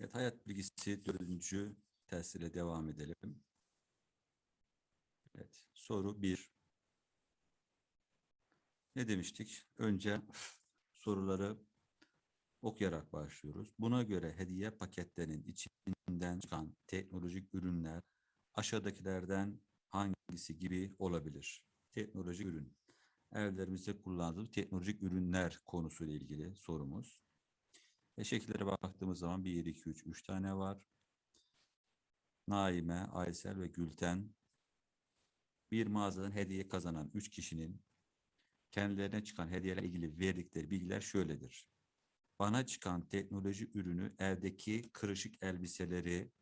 Evet, hayat bilgisi dördüncü test ile devam edelim. Evet, soru bir. Ne demiştik? Önce soruları okuyarak başlıyoruz. Buna göre hediye paketlerinin içinden çıkan teknolojik ürünler aşağıdakilerden hangisi gibi olabilir? Teknolojik ürün. Evlerimizde kullandığımız teknolojik ürünler konusuyla ilgili sorumuz. Ve şekillere baktığımız zaman 1, 2, 3, 3 tane var. Naime, Aysel ve Gülten bir mağazadan hediye kazanan 3 kişinin kendilerine çıkan hediyelerle ilgili verdikleri bilgiler şöyledir. Bana çıkan teknoloji ürünü evdeki kırışık elbiseleri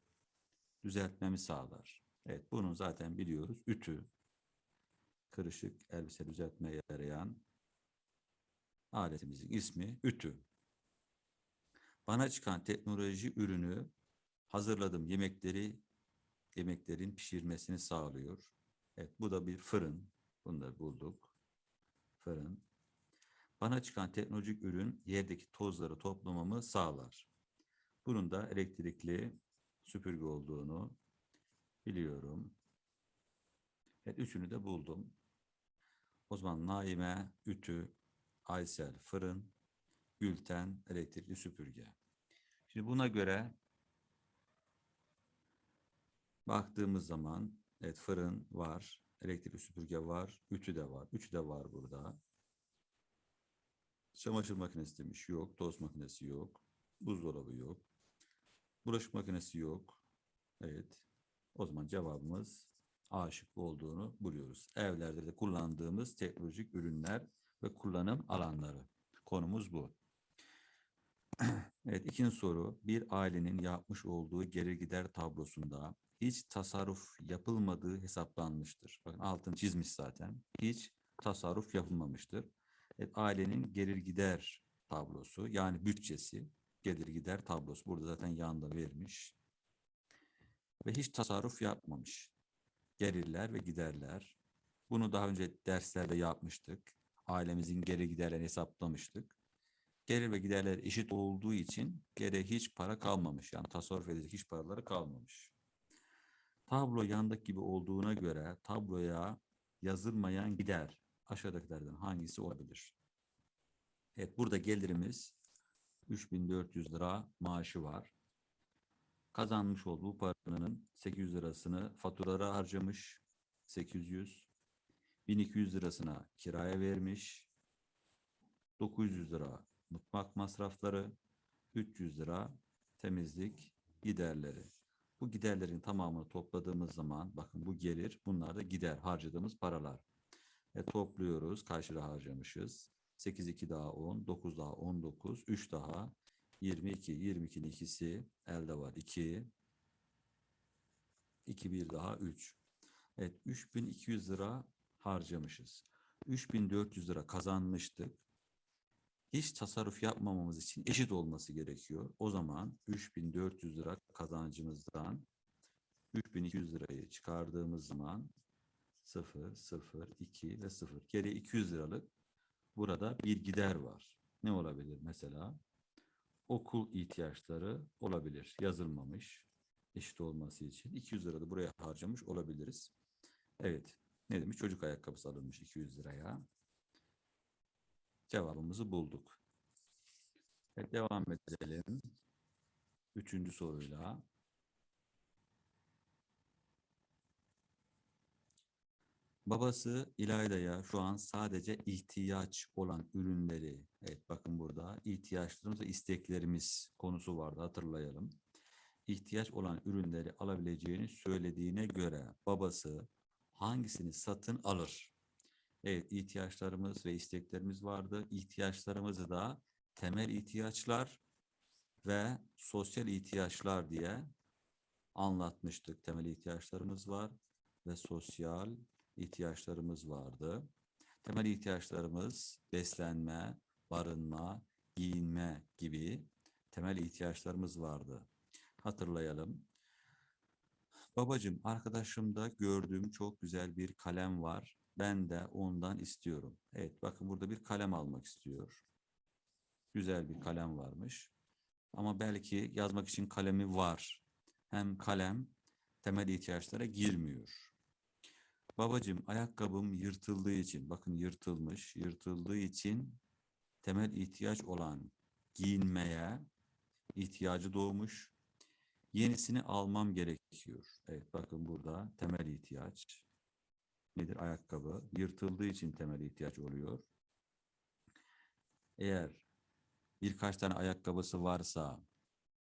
düzeltmemi sağlar. Evet bunu zaten biliyoruz. Ütü, kırışık elbise düzeltmeye yarayan aletimizin ismi ütü. Bana çıkan teknoloji ürünü hazırladığım yemekleri yemeklerin pişirmesini sağlıyor. Evet bu da bir fırın. Bunu da bulduk. Fırın. Bana çıkan teknolojik ürün yerdeki tozları toplamamı sağlar. Bunun da elektrikli süpürge olduğunu biliyorum. Evet üçünü de buldum. O zaman Naime, Ütü, Aysel, Fırın, Gülten, elektrikli süpürge. Şimdi buna göre baktığımız zaman evet fırın var, elektrikli süpürge var, ütü de var. Ütü de var burada. Çamaşır makinesi demiş yok, tost makinesi yok, buzdolabı yok. Bulaşık makinesi yok. Evet. O zaman cevabımız A şıkkı olduğunu buluyoruz. Evlerde de kullandığımız teknolojik ürünler ve kullanım alanları. Konumuz bu. Evet ikinci soru. Bir ailenin yapmış olduğu gelir gider tablosunda hiç tasarruf yapılmadığı hesaplanmıştır. Bakın altını çizmiş zaten. Hiç tasarruf yapılmamıştır. Evet, ailenin gelir gider tablosu yani bütçesi gelir gider tablosu. Burada zaten yanında vermiş. Ve hiç tasarruf yapmamış. Gelirler ve giderler. Bunu daha önce derslerde yapmıştık. Ailemizin gelir giderlerini hesaplamıştık gelir ve giderler eşit olduğu için geriye hiç para kalmamış. Yani tasarruf edecek hiç paraları kalmamış. Tablo yandaki gibi olduğuna göre tabloya yazılmayan gider aşağıdakilerden hangisi olabilir? Evet burada gelirimiz 3400 lira maaşı var. Kazanmış olduğu paranın 800 lirasını faturalara harcamış. 800. 1200 lirasına kiraya vermiş. 900 lira mutfak masrafları, 300 lira temizlik giderleri. Bu giderlerin tamamını topladığımız zaman bakın bu gelir bunlar da gider harcadığımız paralar. E, topluyoruz kaç harcamışız? 8 2 daha 10, 9 daha 19, 3 daha 22, 22'nin ikisi elde var 2, 2 bir daha 3. Evet 3200 lira harcamışız. 3400 lira kazanmıştık hiç tasarruf yapmamamız için eşit olması gerekiyor. O zaman 3400 lira kazancımızdan 3200 lirayı çıkardığımız zaman 0, 0, 2 ve 0. Geri 200 liralık burada bir gider var. Ne olabilir mesela? Okul ihtiyaçları olabilir. Yazılmamış eşit olması için. 200 lira da buraya harcamış olabiliriz. Evet. Ne demiş? Çocuk ayakkabısı alınmış 200 liraya cevabımızı bulduk. Evet, devam edelim. Üçüncü soruyla. Babası İlayda'ya şu an sadece ihtiyaç olan ürünleri, evet bakın burada ihtiyaçlarımız ve isteklerimiz konusu vardı hatırlayalım. İhtiyaç olan ürünleri alabileceğini söylediğine göre babası hangisini satın alır? Evet, ihtiyaçlarımız ve isteklerimiz vardı. İhtiyaçlarımızı da temel ihtiyaçlar ve sosyal ihtiyaçlar diye anlatmıştık. Temel ihtiyaçlarımız var ve sosyal ihtiyaçlarımız vardı. Temel ihtiyaçlarımız beslenme, barınma, giyinme gibi temel ihtiyaçlarımız vardı. Hatırlayalım. Babacım, arkadaşımda gördüğüm çok güzel bir kalem var. Ben de ondan istiyorum. Evet bakın burada bir kalem almak istiyor. Güzel bir kalem varmış. Ama belki yazmak için kalemi var. Hem kalem temel ihtiyaçlara girmiyor. Babacığım ayakkabım yırtıldığı için, bakın yırtılmış, yırtıldığı için temel ihtiyaç olan giyinmeye ihtiyacı doğmuş. Yenisini almam gerekiyor. Evet bakın burada temel ihtiyaç nedir? Ayakkabı. Yırtıldığı için temel ihtiyaç oluyor. Eğer birkaç tane ayakkabısı varsa,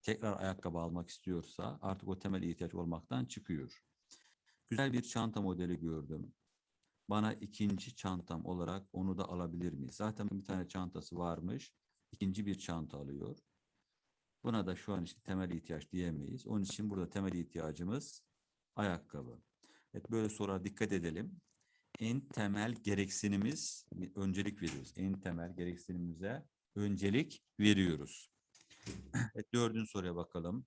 tekrar ayakkabı almak istiyorsa artık o temel ihtiyaç olmaktan çıkıyor. Güzel bir çanta modeli gördüm. Bana ikinci çantam olarak onu da alabilir miyiz? Zaten bir tane çantası varmış. İkinci bir çanta alıyor. Buna da şu an işte temel ihtiyaç diyemeyiz. Onun için burada temel ihtiyacımız ayakkabı. Evet böyle sorulara dikkat edelim. En temel gereksinimiz öncelik veriyoruz. En temel gereksinimize öncelik veriyoruz. Evet dördüncü soruya bakalım.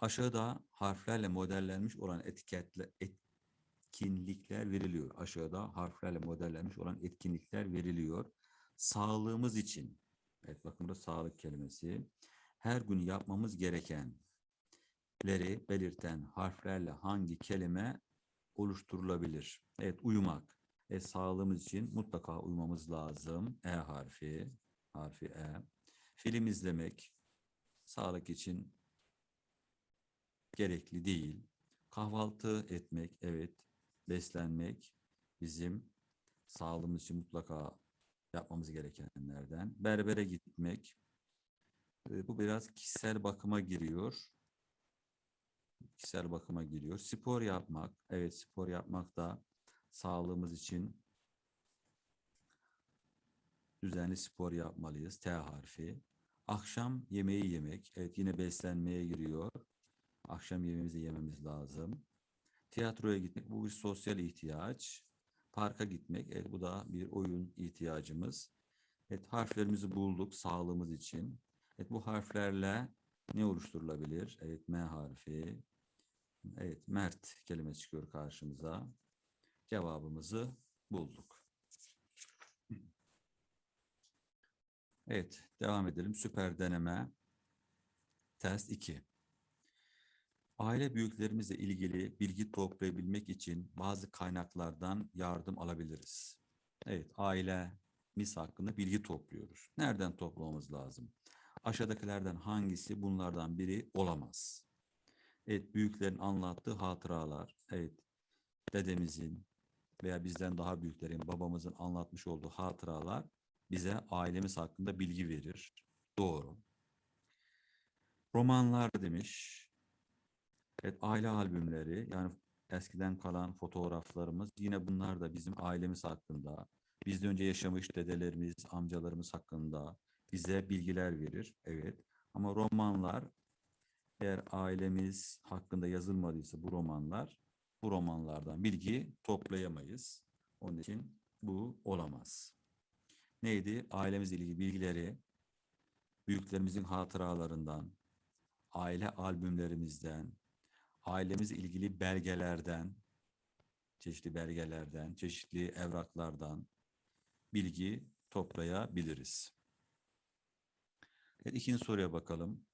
Aşağıda harflerle modellenmiş olan etiketle etkinlikler veriliyor. Aşağıda harflerle modellenmiş olan etkinlikler veriliyor. Sağlığımız için, evet bakın burada sağlık kelimesi, her gün yapmamız gerekenleri belirten harflerle hangi kelime oluşturulabilir? Evet uyumak. E, sağlığımız için mutlaka uymamız lazım. E harfi, harfi E. Film izlemek, sağlık için gerekli değil. Kahvaltı etmek, evet. Beslenmek bizim sağlığımız için mutlaka yapmamız gerekenlerden. Berbere gitmek, e, bu biraz kişisel bakıma giriyor. Kişisel bakıma giriyor. Spor yapmak, evet spor yapmak da sağlığımız için düzenli spor yapmalıyız. T harfi. Akşam yemeği yemek, evet yine beslenmeye giriyor. Akşam yemeğimizi yememiz lazım. Tiyatroya gitmek bu bir sosyal ihtiyaç. Parka gitmek evet bu da bir oyun ihtiyacımız. Evet harflerimizi bulduk sağlığımız için. Evet bu harflerle ne oluşturulabilir? Evet M harfi. Evet Mert kelimesi çıkıyor karşımıza. Cevabımızı bulduk. Evet devam edelim. Süper deneme. Test 2. Aile büyüklerimizle ilgili bilgi toplayabilmek için bazı kaynaklardan yardım alabiliriz. Evet, ailemiz hakkında bilgi topluyoruz. Nereden toplamamız lazım? Aşağıdakilerden hangisi bunlardan biri olamaz? Evet, büyüklerin anlattığı hatıralar. Evet, dedemizin veya bizden daha büyüklerin, babamızın anlatmış olduğu hatıralar bize ailemiz hakkında bilgi verir. Doğru. Romanlar demiş. Evet, aile albümleri yani eskiden kalan fotoğraflarımız yine bunlar da bizim ailemiz hakkında, bizden önce yaşamış dedelerimiz, amcalarımız hakkında bize bilgiler verir. Evet. Ama romanlar eğer ailemiz hakkında yazılmadıysa bu romanlar bu romanlardan bilgi toplayamayız. Onun için bu olamaz. Neydi? Ailemizle ilgili bilgileri büyüklerimizin hatıralarından, aile albümlerimizden, ailemizle ilgili belgelerden, çeşitli belgelerden, çeşitli evraklardan bilgi toplayabiliriz. Evet, ikinci soruya bakalım.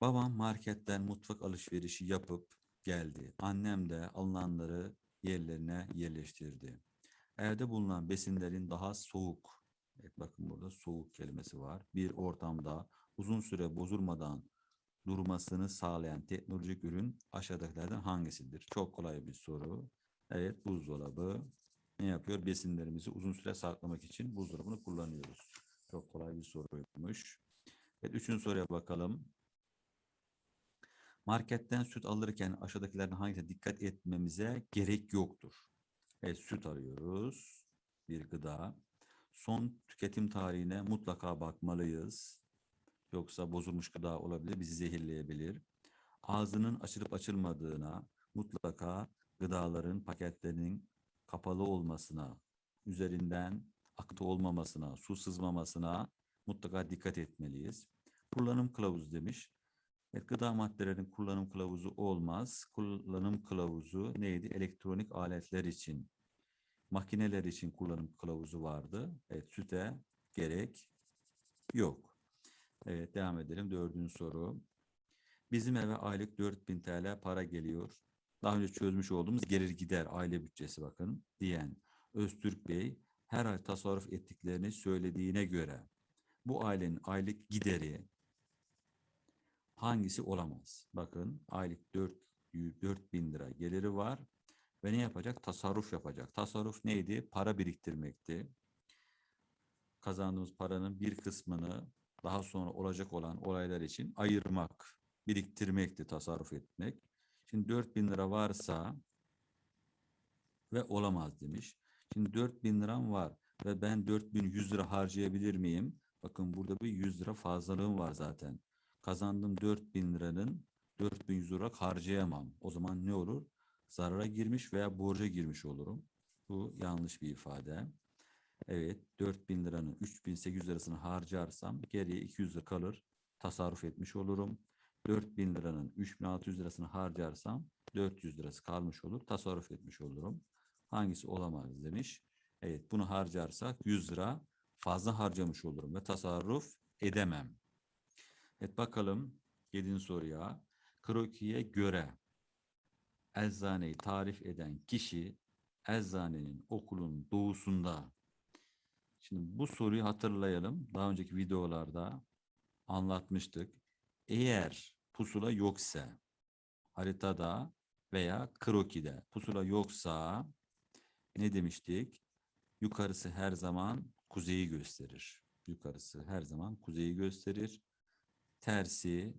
Babam marketten mutfak alışverişi yapıp geldi. Annem de alınanları yerlerine yerleştirdi. Evde bulunan besinlerin daha soğuk, evet bakın burada soğuk kelimesi var. Bir ortamda uzun süre bozulmadan durmasını sağlayan teknolojik ürün aşağıdakilerden hangisidir? Çok kolay bir soru. Evet buzdolabı ne yapıyor? Besinlerimizi uzun süre saklamak için buzdolabını kullanıyoruz. Çok kolay bir soruymuş. Evet, üçüncü soruya bakalım. Marketten süt alırken aşağıdakilerden hangisine dikkat etmemize gerek yoktur? Evet, süt arıyoruz. Bir gıda. Son tüketim tarihine mutlaka bakmalıyız. Yoksa bozulmuş gıda olabilir, bizi zehirleyebilir. Ağzının açılıp açılmadığına, mutlaka gıdaların paketlerinin kapalı olmasına, üzerinden akıtı olmamasına, su sızmamasına mutlaka dikkat etmeliyiz. Kullanım kılavuzu demiş. Evet, gıda maddelerinin kullanım kılavuzu olmaz. Kullanım kılavuzu neydi? Elektronik aletler için Makineler için kullanım kılavuzu vardı. Evet, süte gerek yok. Evet, devam edelim. Dördüncü soru. Bizim eve aylık 4000 TL para geliyor. Daha önce çözmüş olduğumuz gelir gider aile bütçesi bakın diyen Öztürk Bey her ay tasarruf ettiklerini söylediğine göre bu ailenin aylık gideri hangisi olamaz? Bakın aylık 4 4000 lira geliri var ve ne yapacak? Tasarruf yapacak. Tasarruf neydi? Para biriktirmekti. Kazandığımız paranın bir kısmını daha sonra olacak olan olaylar için ayırmak, biriktirmekti, tasarruf etmek. Şimdi 4000 lira varsa ve olamaz demiş. Şimdi 4000 liram var ve ben 4100 lira harcayabilir miyim? Bakın burada bir 100 lira fazlalığım var zaten. Kazandığım 4000 liranın 4100 lira harcayamam. O zaman ne olur? Zarara girmiş veya borca girmiş olurum. Bu yanlış bir ifade. Evet 4000 liranın 3800 lirasını harcarsam geriye 200 lira kalır. Tasarruf etmiş olurum. 4000 liranın 3600 lirasını harcarsam 400 lirası kalmış olur. Tasarruf etmiş olurum. Hangisi olamaz demiş. Evet bunu harcarsak 100 lira fazla harcamış olurum ve tasarruf edemem. Evet bakalım 7. soruya. Kroki'ye göre eczaneyi tarif eden kişi eczanenin okulun doğusunda. Şimdi bu soruyu hatırlayalım. Daha önceki videolarda anlatmıştık. Eğer pusula yoksa haritada veya krokide pusula yoksa ne demiştik? Yukarısı her zaman kuzeyi gösterir. Yukarısı her zaman kuzeyi gösterir. Tersi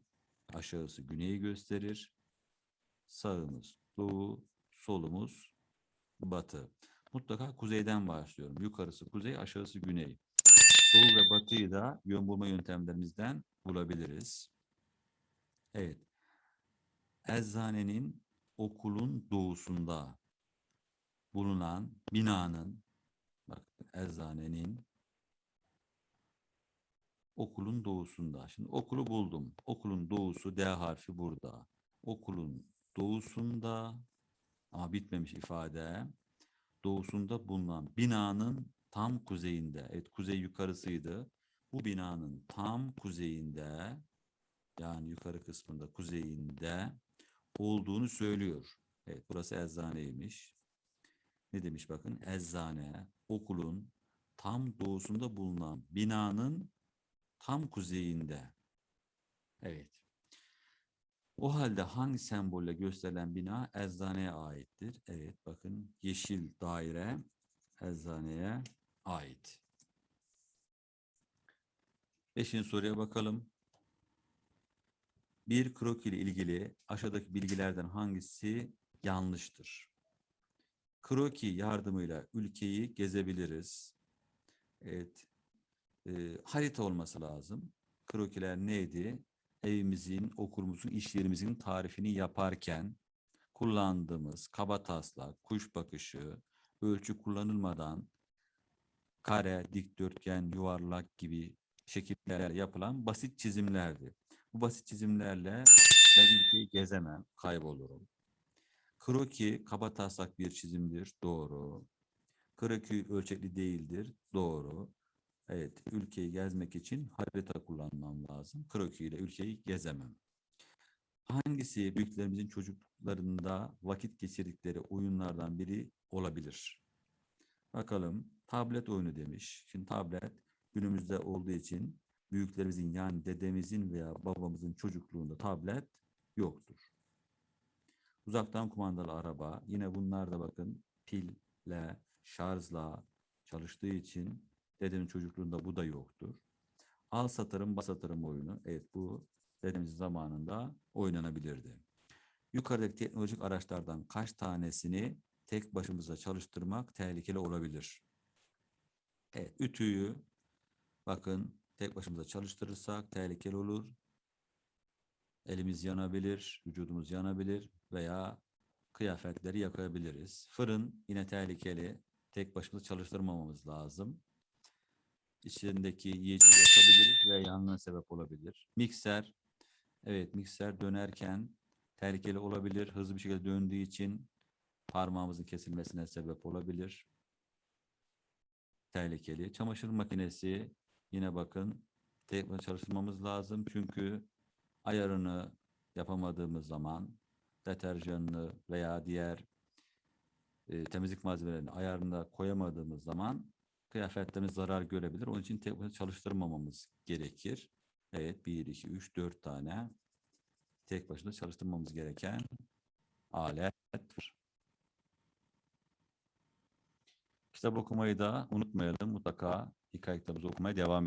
aşağısı güneyi gösterir. Sağımız doğu, solumuz batı. Mutlaka kuzeyden başlıyorum. Yukarısı kuzey, aşağısı güney. Doğu ve batıyı da yön bulma yöntemlerimizden bulabiliriz. Evet. Eczanenin okulun doğusunda bulunan binanın bak eczanenin okulun doğusunda. Şimdi okulu buldum. Okulun doğusu D harfi burada. Okulun doğusunda ama bitmemiş ifade. Doğusunda bulunan binanın tam kuzeyinde. Evet kuzey yukarısıydı. Bu binanın tam kuzeyinde yani yukarı kısmında kuzeyinde olduğunu söylüyor. Evet burası eczaneymiş. Ne demiş bakın eczane okulun tam doğusunda bulunan binanın tam kuzeyinde. Evet. O halde hangi sembolle gösterilen bina eczaneye aittir? Evet bakın yeşil daire eczaneye ait. Beşinci soruya bakalım. Bir kroki ile ilgili aşağıdaki bilgilerden hangisi yanlıştır? Kroki yardımıyla ülkeyi gezebiliriz. Evet. E, harita olması lazım. Krokiler neydi? Evimizin, okulumuzun, iş yerimizin tarifini yaparken kullandığımız kaba taslak, kuş bakışı, ölçü kullanılmadan kare, dikdörtgen, yuvarlak gibi şekillerle yapılan basit çizimlerdi. Bu basit çizimlerle ben ülkeyi gezemem, kaybolurum. Kroki kaba taslak bir çizimdir, doğru. Kroki ölçekli değildir, doğru. Evet, ülkeyi gezmek için harita kullanmam lazım. Kroki ile ülkeyi gezemem. Hangisi büyüklerimizin çocuklarında vakit geçirdikleri oyunlardan biri olabilir? Bakalım, tablet oyunu demiş. Şimdi tablet günümüzde olduğu için büyüklerimizin yani dedemizin veya babamızın çocukluğunda tablet yoktur. Uzaktan kumandalı araba yine bunlar da bakın pille, şarjla çalıştığı için dedemin çocukluğunda bu da yoktur. Al satarım bas satarım oyunu. Evet bu dedemizin zamanında oynanabilirdi. Yukarıdaki teknolojik araçlardan kaç tanesini tek başımıza çalıştırmak tehlikeli olabilir? Evet ütüyü bakın tek başımıza çalıştırırsak tehlikeli olur. Elimiz yanabilir, vücudumuz yanabilir veya kıyafetleri yakabiliriz. Fırın yine tehlikeli. Tek başımıza çalıştırmamamız lazım. İçindeki yiyeceği yakabiliriz ve yangına sebep olabilir. Mikser, evet mikser dönerken tehlikeli olabilir. Hızlı bir şekilde döndüğü için parmağımızın kesilmesine sebep olabilir. tehlikeli. Çamaşır makinesi yine bakın tek başına çalıştırmamız lazım. Çünkü ayarını yapamadığımız zaman deterjanını veya diğer e, temizlik malzemelerini ayarında koyamadığımız zaman kıyafetlerimiz zarar görebilir. Onun için tek başına çalıştırmamamız gerekir. Evet 1, 2, 3, 4 tane tek başına çalıştırmamız gereken alet. Kitap okumayı da unutmayalım. Mutlaka hikaye kitabımızı okumaya devam